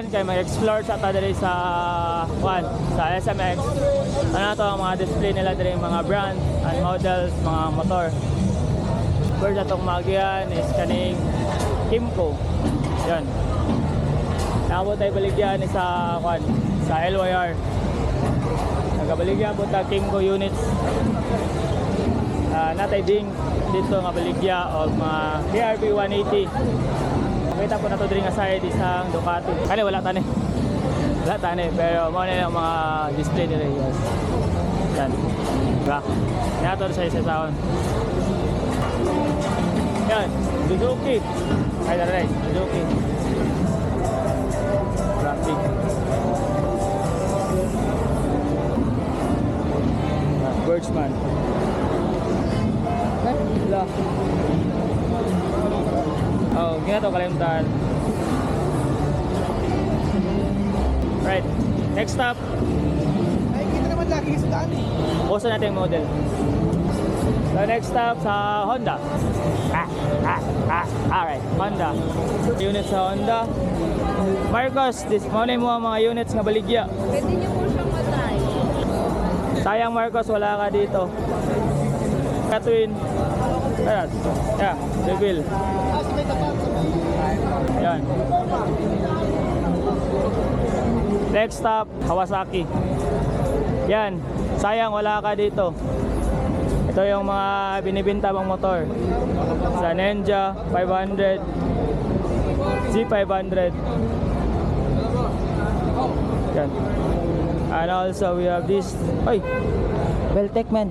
karon kay mag-explore sa ta diri sa kwan sa SMX. Ano to ang mga display nila diri mga brand and models, mga motor. First atong magian is kaning Kimco. Yan. Nabo tayo baligyan sa kwan sa LYR. Nagabaligyan po ta Kimco units. Ah, natay ding dito nga baligya og mga KRB 180. Makita po na to diri nga side isang Ducati. Kani wala tani. Wala tani pero mo na yung mga display nila yes. Yan. Diba? Nato sa isa sound. Yan, Suzuki. Ay, daray, Suzuki. Traffic. Ah, Birdsman. Ay, wala. Oh, gina to kalimutan. Right. Next stop, Ay, kita naman lagi sa daan eh. Puso natin yung model. So next stop sa Honda. Ah, ah, ah, alright, Honda. Unit sa Honda. Marcos, this money mo ang mga units nga baligya. Pwede niyo po siyang matay. Sayang Marcos, wala ka dito. Katwin. Ayan. Yeah, reveal. Ah, sa may tapat. sa may- Yan. Next stop, Kawasaki. Yan. Sayang wala ka dito. Ito yung mga binibinta mong motor. Sa Ninja 500, Z500. Yan. And also we have this. Oy! Beltec man.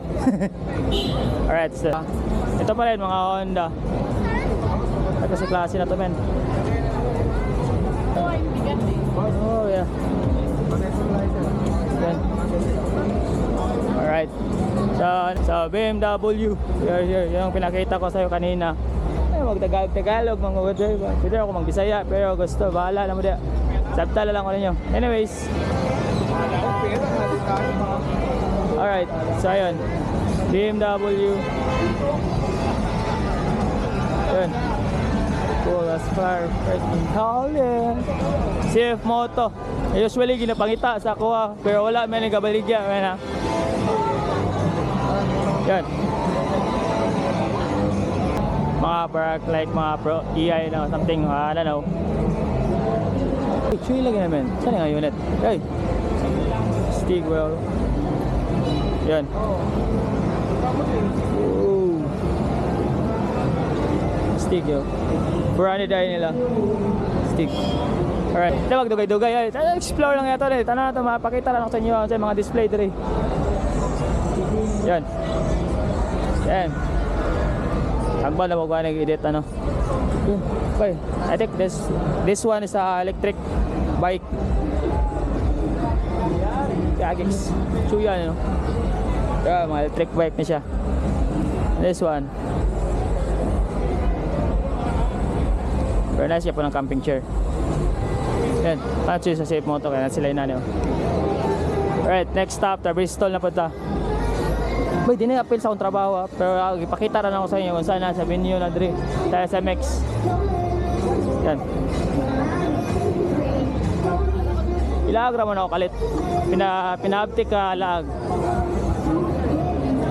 Alright, so. Ito pa rin mga Honda. Ito si klase na to men. Oh, yeah. Alright. Sa, sa BMW, here, here, yung pinakita ko sa'yo kanina. Ay, magtagalog-tagalog, mga driver. Pwede ako magbisaya, pero gusto, bahala lang mo diya. Sabtala lang ko ninyo. Anyways, alright. So, ayun. BMW. Yun. Cool as far. Freaking howling. CF Moto. Usually ginapangita sa kuha pero wala may nagabaligya man ha. Yan. Mga park like mga pro EI no something uh, I don't know. Chuy lagi naman. Saan nga unit? Hey. Stigwell. Yan. Ooh. Stig yo. Purani dahil nila. Stig. Alright. Ito magdugay-dugay. Ay, tara, explore lang ito rin. Tana na ito. Mapakita lang sa inyo sa mga display diri. Yan. Yan. Agba na magwa nag-edit ano. Yun. Okay. I think this this one is a electric bike. Kagix. Chuya no. Yeah, mga electric bike na siya. This one. Very nice siya po ng camping chair. Yan. Patch sa safe moto kaya na sila yun ano. Alright, next stop, Bristol na po ta. Boy, di na appeal sa akong trabaho ah. Pero uh, ipakita rin ako sa inyo kung saan nasa venue na diri sa SMX. Yan. Ilag raman ako kalit. Pina, pina-uptick ka lag.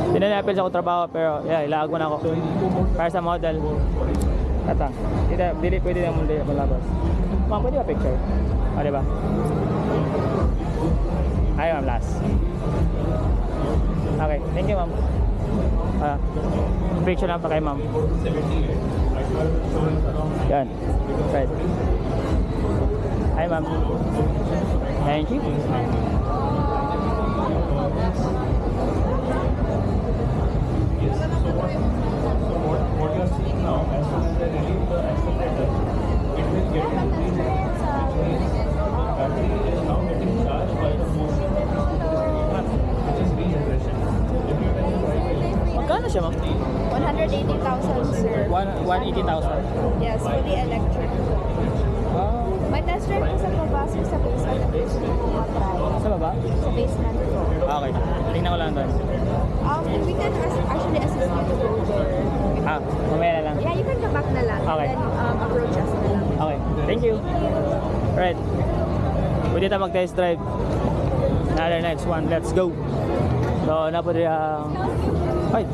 Di na na-appeal sa akong trabaho pero yeah, ilag mo na ako. Para sa model. Tata. Hindi, dili pwede na mundi malabas. Ma'am, pwede ba picture? O, diba? Ay, ma'am, last. Okay, thank you, ma'am. Ah, picture lang pa kay ma'am. Yan. Right. Hi, ma'am. Thank you. Magkano siya, ma'am? 180,000 sir. One- 180,000. Yes, fully electric. Ah, May test drive po sa pabasok sa basement at gusto po matry. sa baba? Sa basement po. Okay. Tingnan ko lang doon. Um, we can as- actually assist you to go there. Ah, mamaya na lang. Yeah, you can come back na lang. Okay. And then um, approach us na lang. Okay. Thank you. Right. Pwede tayo mag-test drive. Another next one. Let's go. So, na rin ang... Ay!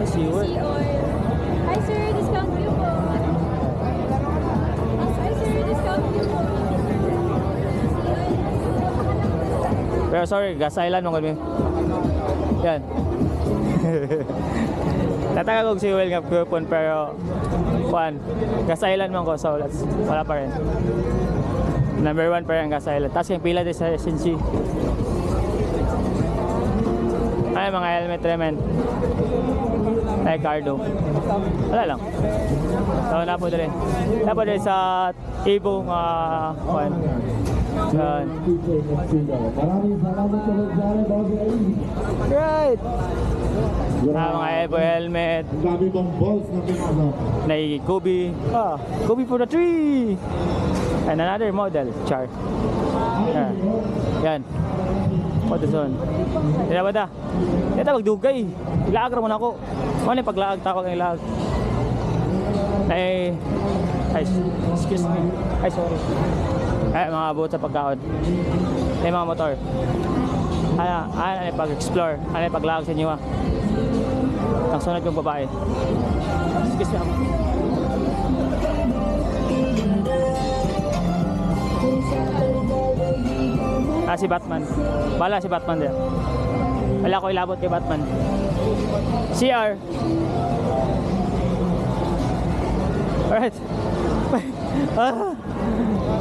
Ay, si Will. Sea oil. Hi sir, discount po. Hi sir, discount view po. Pero sorry, gas island mo kami. Yan. Tataka kong si Will nga coupon pero kuan, gas island man ko so let's, wala pa rin. Number one pa rin ang gas island. Tapos yung pila din sa SNC. Ay, mga helmet remen. Ay, cardo. Wala lang. So, na po rin. Na po rin sa Ibo. Yan. Sa nagsara bago ay Right. Ah, mga elbow helmet, Ang na Kobe. Ah, Kobe for the tree. And another model, Char. Yan. Yan. What is on? Yan ba ta? Ito magdugay. Ilaag naman ako. Ano yung paglaag? Tawag ang ilaag. Ay, ay, excuse me. Ay, sorry. Ay, mga abot sa pagkaon. Ay, mga motor. Ano, ano yung pag-explore? Yung paglaag sa inyo ah? Ang sunod yung babae. Excuse me. Ah, si Batman. Bala si Batman din. Wala ko ilabot kay Batman. CR. Alright. ah,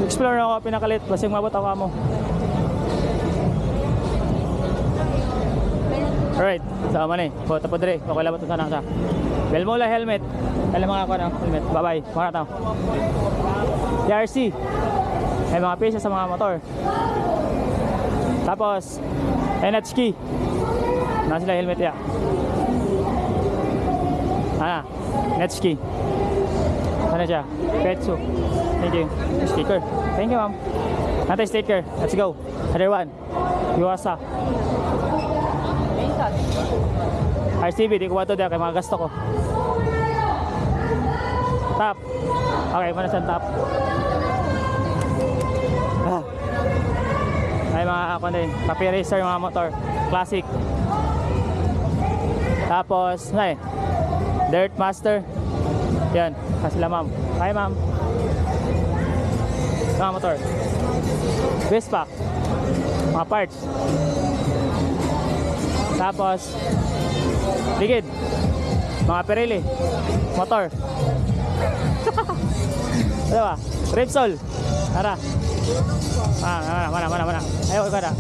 explore ako pinakalit. Basing mabot ako mo. Alright. Sama na eh. Bota po dire. Okay labot sa nasa. Belmola helmet. Alam mga ako na helmet. Bye-bye. Mga tao. TRC. May mga pisa sa mga motor. Tapos, NHK. Nasa sila helmet ya. Ah, NHK. Sana siya? Petsu. Thank you. Sticker. Thank you, ma'am. Natay sticker. Let's go. Other one. Yuasa. RCB, di ko ba ito kay mga gasto ko. Top. Okay, mana sa top. Mga din, papi racer mga motor, classic. Tapos, ay, Dirt Master. Yan, kasi sila ma'am. Hi ma'am. Mga motor. Westpac. Mga parts. Tapos, ligid. Mga Pirelli. Motor. Ano ba? Repsol. Tara. Ah, mana, mana, mana, mana. Ayo, ikaw na.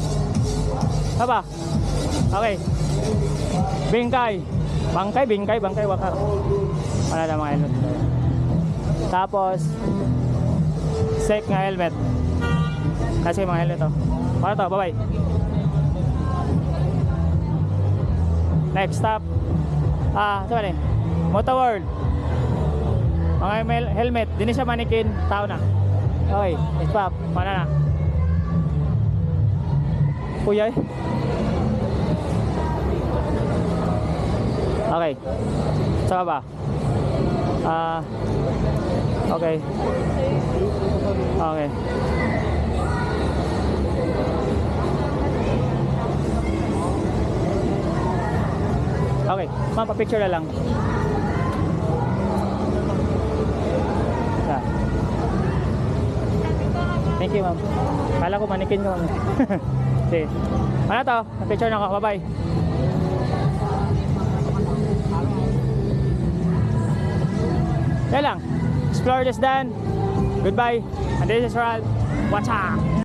Apa? Okay. Bingkay. Bangkay, bingkay, bangkay, wakar. Wala na mga helmet. Tapos, sek nga helmet. Kasi mga helmet to. Para to, bye-bye. Next stop. Ah, ba ni? Motor World. Mga helmet, din siya manikin, tao na. Okay, stop. Mana na? Kuya. Okay. Saan ba? Ah, okay. Okay. Okay, ma'am, na lang. You, ma'am. Kala ko manikin ka, ma'am. Sige. Ano to? Pa-picture na ako. Bye-bye. Yan lang. Explore this done. Goodbye. And this is Ralph. Watch out!